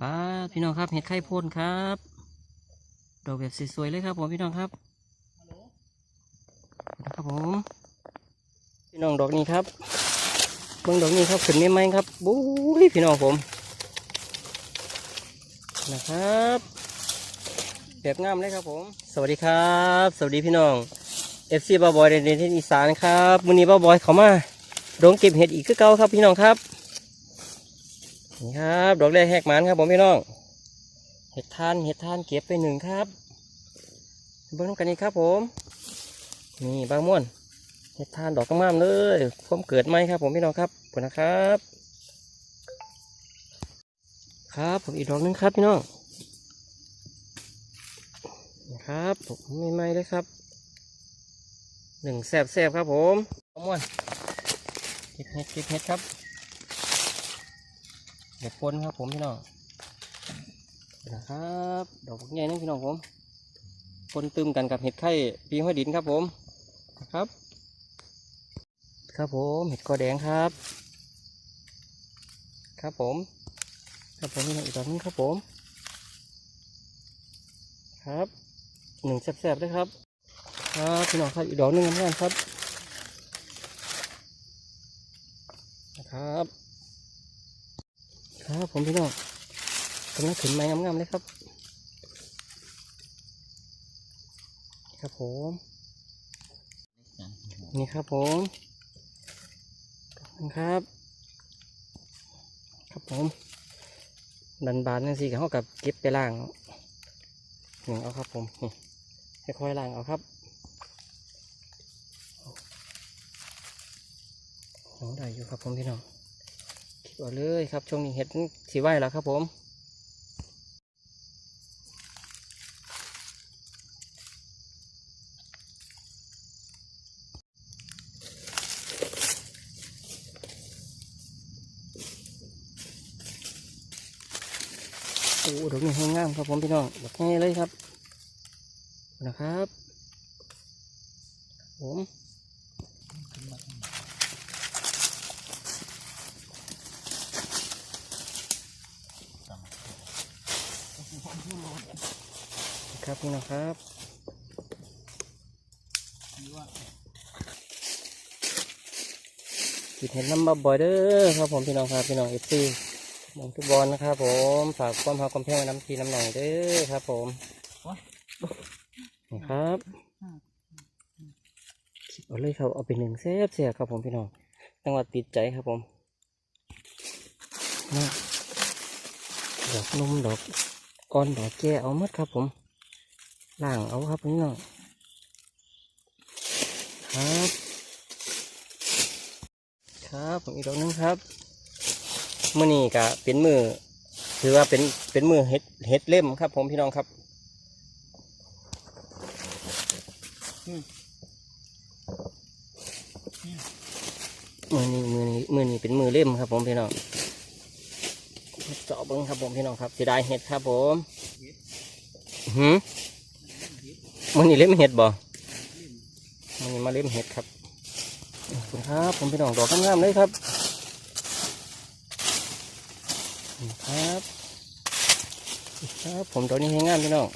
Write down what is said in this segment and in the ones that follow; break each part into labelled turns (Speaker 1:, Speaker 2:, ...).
Speaker 1: ป้าพี่น้องครับเห็ดไข่พ่นครับดอกแบบสวยๆเลยครับผมพี่น้องครับนะครับผม พี่น้องดอกนี้ครับเบิ่งดอกนี้ครับขึ้นไม่ไหมครับบู๊ยพี่น้องผมนะครับ แบบงามเลยครับผม สวัสดีครับ สวัสดีพี่น้องเอฟซีบ้าบอยเดนเทนอีสานครับวันนี้บ้าบอยเขามาดงเก็บเห็ดอีกคือเก่าครับพี่น้องครับ นี่ครับ ดอกแรกแหกมันครับผมพี่น้อง เห็ดทานเห็ดทานเก็บไปหนึ่งครับ เบิ้งกันนี้ครับผม นี่บางม่วนเห็ดทานดอกงามๆเลยพร้อมเกิดไหมครับผมพี่น้องครับขอบนะครับ ครับผมอีกดอกนึงครับพี่น้องนี่ครับผมไม่ไหมเลยครับหนึ่งแสบๆครับผมบางม่วนเก็บเห็ดเก็บเห็ดครับ เด็กปนครับผมพี่น้องนะครับดอกใหญ่นี่พี่น้องผมปนตึมกันกับเห็ดไข่ปีห้อยดินครับผมนะครับ ครับผมเห็ดกอแดงครับ ครับผม ครับผมพี่น้องอีกดอกนึงครับผม ครับหนึ่งแซ่บๆด้วยครับ ครับพี่น้องครับอีกดอกหนึงกันครับ นะครับ ครับผมพี่น้องกำลังขึ้นไม้งามๆเลยครับ ครับผม นี่ครับผมขอบคุณครับ ครับผม ดันบานนั่นสิเขากับเก็บไปล่างหนึ่งเอาครับผมนี่ค่อยๆล่างเอาครับโอ้ได้อยู่ครับผมพี่น้อง คิดว่าเลยครับช่วงนี้เห็ดสีไหวแล้วครับผมโอ้ดอกนี้ให้งามครับผมพี่น้องดอกง่ายเลยครับ นะครับ ผม ครับพี่น้องครับกินเห็นน้ำบับบอยเด้อครับผมพี่น้องครับพี่น้องเอฟซีมองทุกบอลนะครับผมฝากความหาความแพงไว้น้ำทีน้ำหน่อยเด้อครับผมนี่ครับคิดเอาเลยครับเอาไปหนึ่งแซ่บเสียครับผมพี่น้องจังหวัดติดใจครับผมดอกนมดอก ก้อนดอกแก่เอาหมดครับผมล่างเอาครับพี่น้องครับ ครับผมอีกดอกนึงครับมื่อนี้ก็เป็นมือถือว่าเป็นเป็นมือเฮ็ดเฮ็ดเล่มครับ ผมพี่น้องครับมือนี้มือนี้มือนี้เป็นมือเล่มครับ ผมพี่น้อง เจาะบิ้งครับผมพี่น้องครับเสียดายเห็ดครับผมหืมมันนี่เล่มเห็ดบ่มันนี่มาเล่มเห็ดครับคุณครับผมพี่น้องดอกงามๆเลยครับครับครับผมดอกนี้ให้งามพี่น้อง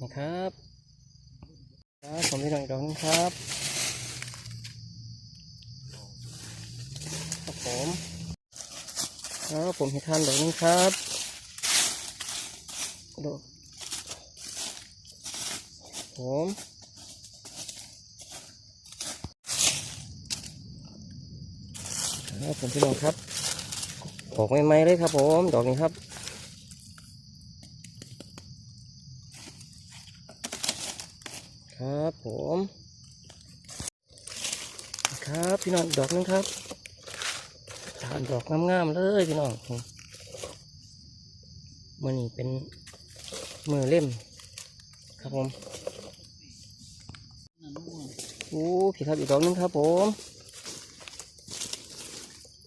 Speaker 1: นี่ครับครับผมพี่น้องดอกนึงครับครับผม ครับผมให้ทานดอกนึงครับดอกผมครับผมพี่น้องครับออกใหม่ๆเลยครับผมดอกนี้ครับครับผม ครับพี่น้องดอกนึงครับ ทานดอกงามๆเลยพี่น้องมันนี่เป็นมือเล่ม ครับผมโอ้พี่ครับอีกดอกหนึงครับผม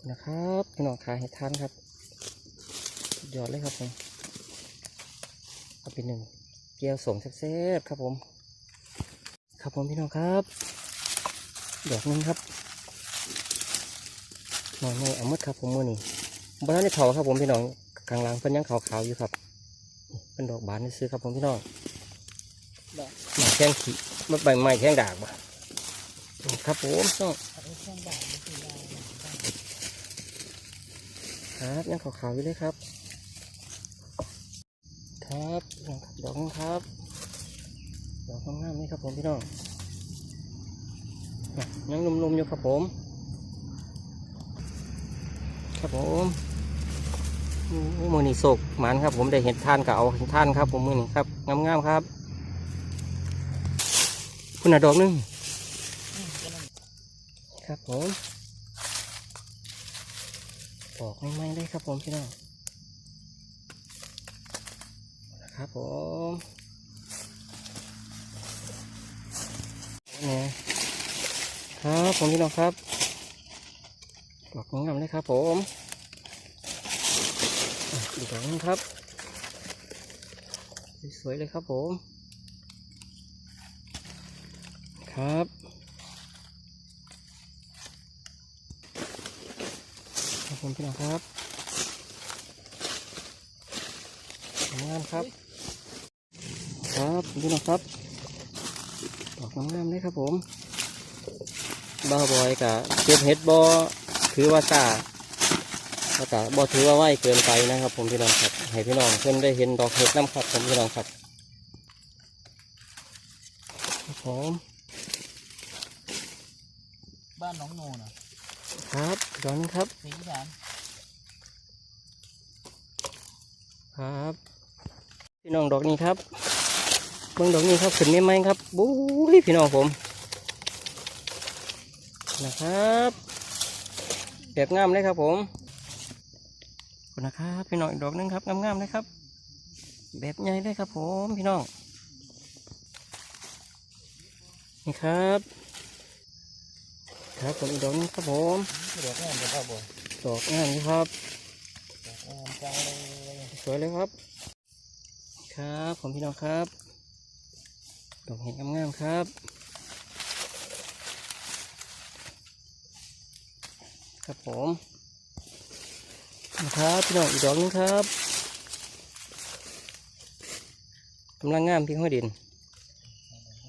Speaker 1: นะครับพี่น้องขายให้ทานครับยอดเลยครับผมเอาไปหนึ่งเกี๊ยวส่งแซ่บๆครับผม ครับผมพี่น้องครับดอกหนึงครับ น่อยไม่เอาหมดครับผมมือนี่บ้านในเถาครับผมพี่น้องกลางหลังเพิ่นยังขาวๆอยู่ครับเป็นดอกบานนี่ซื้อครับผมพี่น้องหมาแข้งขีมันใบไม้แข้งดากบ่ครับผมต้อง
Speaker 2: เอาเครื่องด่างมาสีดาว
Speaker 1: ครับยังขาวๆอยู่เลยครับ ครับดอกครับดอกงามๆนี่ครับผมพี่น้องยังนุ่มๆอยู่ครับผม ครับผมมือนี่โศกหมันครับ ผมได้เห็นท่านกับเอาเห็นท่านครับ ผมมือนี่ครับงามๆครับ คุณน่ะดอกหนึง
Speaker 2: อืมก็นั่น
Speaker 1: ครับผมดอกไม่ไหม้ได้ครับผมพี่น้องครับผมเนี่ยครับผมพี่น้องครับ ดอกงามเลยครับผมอะอีกดอกนึงครับ สวยๆเลยครับผม ครับครับผมพี่น้องครับทำงานครับ ครับพี่น้องครับดอกงามๆเลยครับผมบ้าบอยกับเก็บเห็ดบอ ถือว่าซาแล้วก็บอถือว่าไหวเกินไปนะครับ ผมพี่น้องครับ ให้พี่น้องเพื่อนได้เห็นดอกเห็ดน้ำครับผมพี่น้องครับครับผม
Speaker 2: บ้านน้องโนนะ
Speaker 1: ครับดอนครับ
Speaker 2: สีสาน
Speaker 1: ครับพี่น้องดอกนี้ครับเบิ่งดอกนี้ครับขึ้นไม่ไหมครับบุ้ยพี่น้องผมนะครับ แบบงามเลยครับ ผมขอบคุณนะครับ พี่น้องอีกดอกหนึงครับงามๆเลยครับ แบบใหญ่เลยครับ ผมพี่น้องนี่ครับ ครับผมอีกดอกหนึงครับผม
Speaker 2: เดี๋ยวแม่จะพ่อบอก
Speaker 1: ดอกงามนี่ครับ
Speaker 2: เออจังเลย
Speaker 1: สวยเลยครับ ครับ ผมพี่น้องครับดอกเห็ดงามๆครับ ครับผมนะครับพี่น้องอีกดอกหนึงครับกำลังงามพี่ห้อยดิน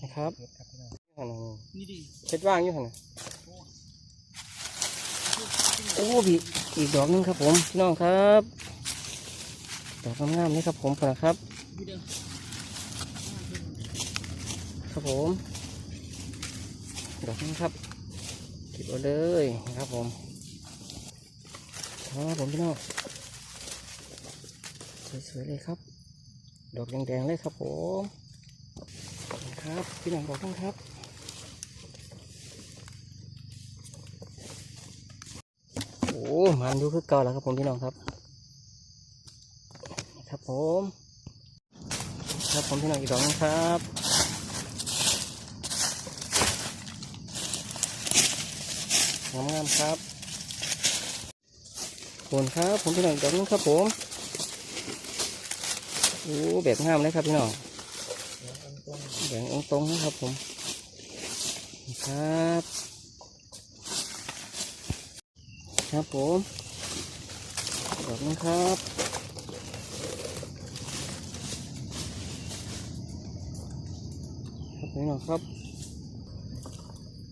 Speaker 1: นะครับ
Speaker 2: เช็
Speaker 1: ดว่างอยู่ข้างในโอ้พี่อีกดอกหนึงครับ ผมพี่น้องครับดอกงามๆนี่ครับ ผมขอบคุณนะครับครับผมดอกนี้ครับเก็บเอาเลยนะครับผม ครับผมพี่น้องสวยๆเลยครับ ดอกแดงๆเลยครับผมครับพี่น้องดอกนี้ครับโอ้มันดูคือเก่าแล้วครับผมพี่น้องครับครับผม ครับผมพี่น้องอีกดอกนึงครับงามๆครับ คุณครับผมพี่น้องดอกนึงครับผมโอ้แบบงามเลยครับพี่น้อง
Speaker 2: เดี๋ยวตรง
Speaker 1: แบ่งองตรงนะครับผมครับ ครับผมดอกนึงครับครับพี่น้องครับ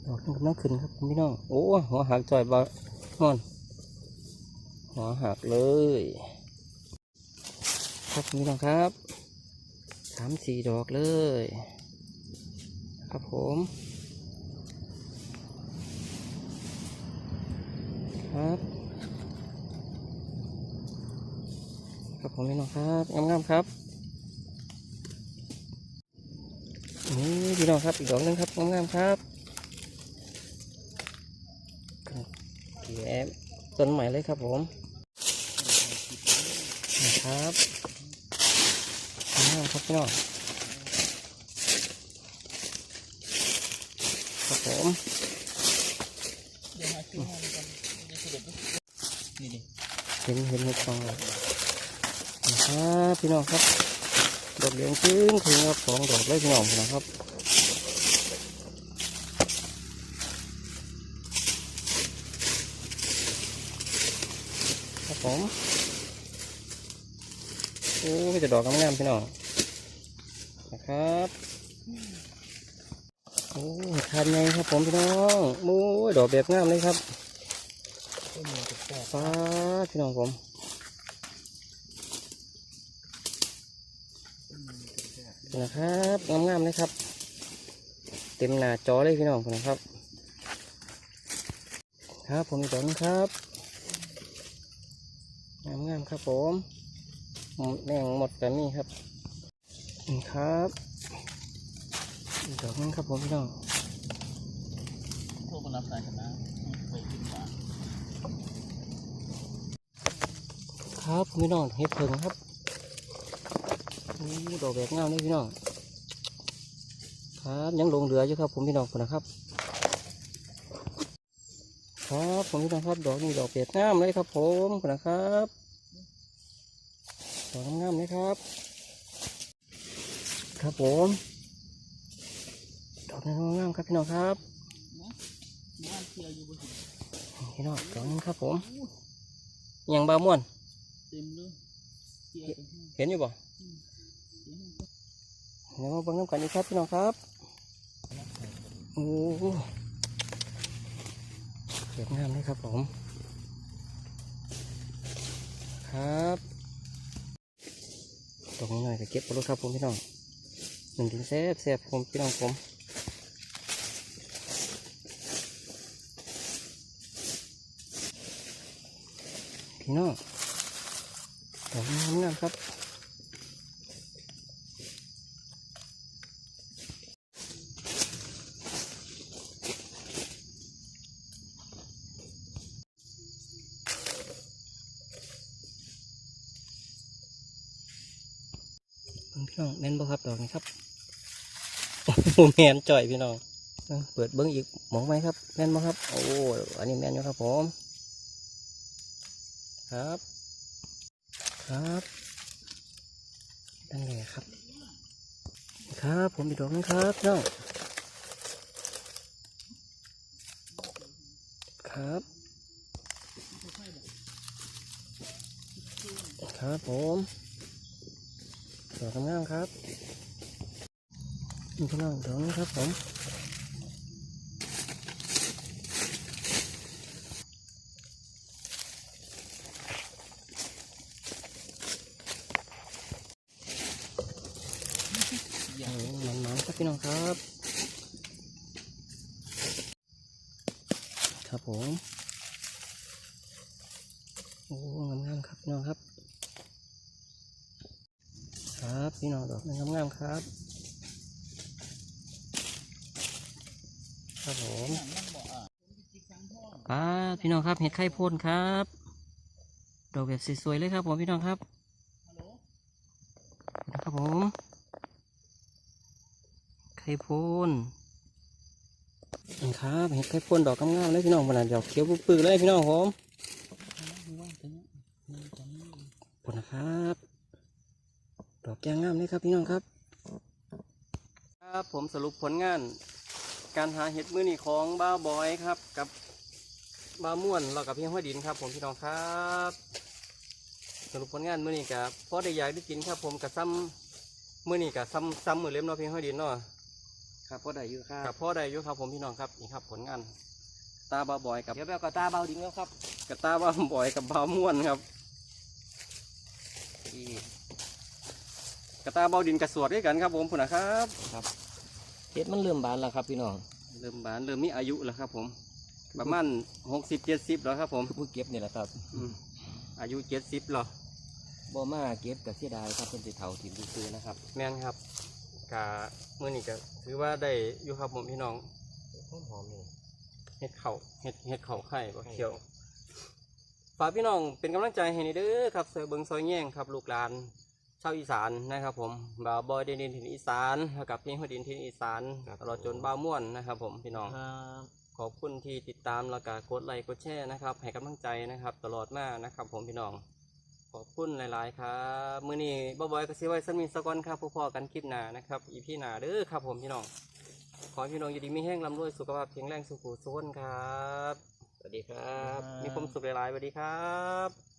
Speaker 1: ดอกนึงกำลังขึ้นครับพี่น้องโอ้หัวหักจ่อยบะมอน หัวหักเลยครับคุณพี่น้องครับสามสี่ดอกเลย ครับผมครับครับผมพี่น้องครับงามๆครับนี่พี่น้องครับอีกดอกนึงครับงามๆครับเกียบต้นใหม่เลยครับผม นะครับงามครับพี่น้องครับผม
Speaker 2: เห็นเห็
Speaker 1: นหกล่องนะครับพี่น้องครับดอกเหลืองจึ้งคือครับสองดอกเลยพี่น้องน้องครับครับผม โอ้ยจะดอกงามๆพี่น้องนะครับโอ้ยทานไงครับผมพี่น้องโอ้ยดอกแบบงามเลยครับฟ้าพี่น้องผม
Speaker 2: นะ
Speaker 1: ครับงามๆเลยครับ เต็มหน้าจอเลยพี่น้องนะครับ ครับผมอีกดอกนึงครับงามๆครับผม หมงหมดแบบนี้ครับครับอีกดอกหนึงครับผมพี่น้อง
Speaker 2: พวกมันรับสายกันนะไปกินหวา
Speaker 1: ครับพี่น้องเห็ดเพิงครับดอกแบบงามเลยพี่น้องครับยังลงเหลืออยู่ครับผมพี่น้องคนนะครับ ครับผมพี่น้องครับดอกนี้ดอกเปียกงามเลยครับผมคนนะครับ ดอกงามๆเลยครับ ครับผมดอกนี้งามๆครับพี่น้องครับ
Speaker 2: บ้านเที่ยวอยู่บนหิน
Speaker 1: พี่น้องดอกนี้ครับผมยังบาม่วน
Speaker 2: เต็มเลยเที่ยวไปให้
Speaker 1: เห็นอยู่บ่
Speaker 2: เที่ยวให้
Speaker 1: เดี๋ยวมาเบิ่งน้ำกันอีกครับพี่น้องครับโอ้โหเก็บงามเลยครับผม ครับ ตรงนี้หน่อยก็เก็บไปแล้ครับผมพี่น้องหนึ่งถึงแซ่บแซ่บผมพี่น้องผมพี่น้องดอกนี้งามครับงพี่น้องแม่นบ่ ครับดอกนี้ครับโอ้โหแม่นจ่อยพี่น้องเปิดเบิ้งอีกหมองไหมครับ แม่นบ่ครับ โอ้อันนี้แม่นอยู่ครับผมครับ ครับนั่นแหละครับ ครับผมอีกดอกนึงครับพี่น้องครับ ครับผม สวยงามครับนี่พี่น้องเดี๋ยวนี้ครับผมมันมันๆครับพี่น้องครับ ครับผม โอ้งามๆครับพี่น้องครับ ครับพี่น้อง ดอกงามๆครับ ครับผมป้าพี่น้องครับเห็ดไข่พ่นครับ ดอกแบบสวยๆเลยครับผมพี่น้องครับ
Speaker 2: ฮัลโหล
Speaker 1: นะครับผมไข่พ่นนครับเห็ดไข่พ่นดอกงามๆเลยพี่น้องมันนะดอกเขียวปื้อเลยพี่น้องผมขอบคุณนะครับ ดอกแกงงามเลยครับพี่น้องครับ ครับผมสรุปผลงาน การหาเห็ดมือนี่ของบ้าวบอยครับ กับบ้าวม่วนเรากับพี่ห้อยดินครับ ผมพี่น้องครับ สรุปผลงานมือนี่กับพอได้อยากได้กินครับ ผมกับซ้ำมือนี่กับซ้ำซ้ำมือเล็มเนาะพี่ห้อยดินเนาะ
Speaker 3: ครับพ่อได้อยู่ครั
Speaker 1: กั
Speaker 3: บบ
Speaker 1: พ่อได้อยู่ครับผมพี่น้องครับนี่ครับ ผลงาน ตาบ้าวบอยกับ
Speaker 3: เดี๋ยวไปเอากระตาเบาดิ้งแล้วครับ
Speaker 1: กับตาบ้าวบอยกับบ้าวม่วนครับ
Speaker 3: ที่
Speaker 1: กระตาบ้าวดินกระสวดด้วยกันครับผมพุ่นนะครับ
Speaker 3: เห็ดมันเริ่มบานแล้วครับพี่น้อง
Speaker 1: เริ่มบานเริ่มมีอายุแล้วครับ ผม ประมาณหกสิบเจ็ดสิบแล้วครับ ผม
Speaker 3: คือผู้เก็บนี่แหละครับ
Speaker 1: อืมอายุเจ็ดสิบแล้ว
Speaker 3: บ่มาเก็บกับเสียดายครับเพิ่นสิเฒ่าถิ่มซื้อๆนะครับ
Speaker 1: แม่นครับกะเมื่อนี้ก็ถือว่าได้อยู่ครับผมพี่น้อง
Speaker 3: หอมๆนี่
Speaker 1: เห็ดเข่าเห็ดเห็ดเข่าไข่บ่เขียวฝากพี่น้องเป็นกำลังใจให้นี่เด้อครับเสือเบิงซอยแย่งครับลูกหลาน ชาวอีสานนะครับผมบ่าวบอยเดนดินถิ่นอีสานแล้วกับพี่หัวดินถิ่นอีสานตลอดจนบ่าวม่วนนะครับ ผมพี่น้อง
Speaker 3: ครับ
Speaker 1: ขอบคุณที่ติดตามแล้วก็กดไลค์กดแชร์นะครับให้กำลังใจนะครับ ตลอดมานะครับ ผมพี่น้อง ขอบคุณหลาย ๆ ครับมื้อนี้บ่บอยก็สิไว้สมินสกอนครับพอๆกันคลิปหน้านะครับ อีพี่หน้าเด้อครับ ผมพี่น้อง ขอให้พี่น้องอยู่ดีมีแห้งร่ำรวยสุขภาพแข็งแรงสุขุสุขนครับ
Speaker 3: สวัสดีครับ
Speaker 1: มีความสุขหลายๆสวัสดีครับ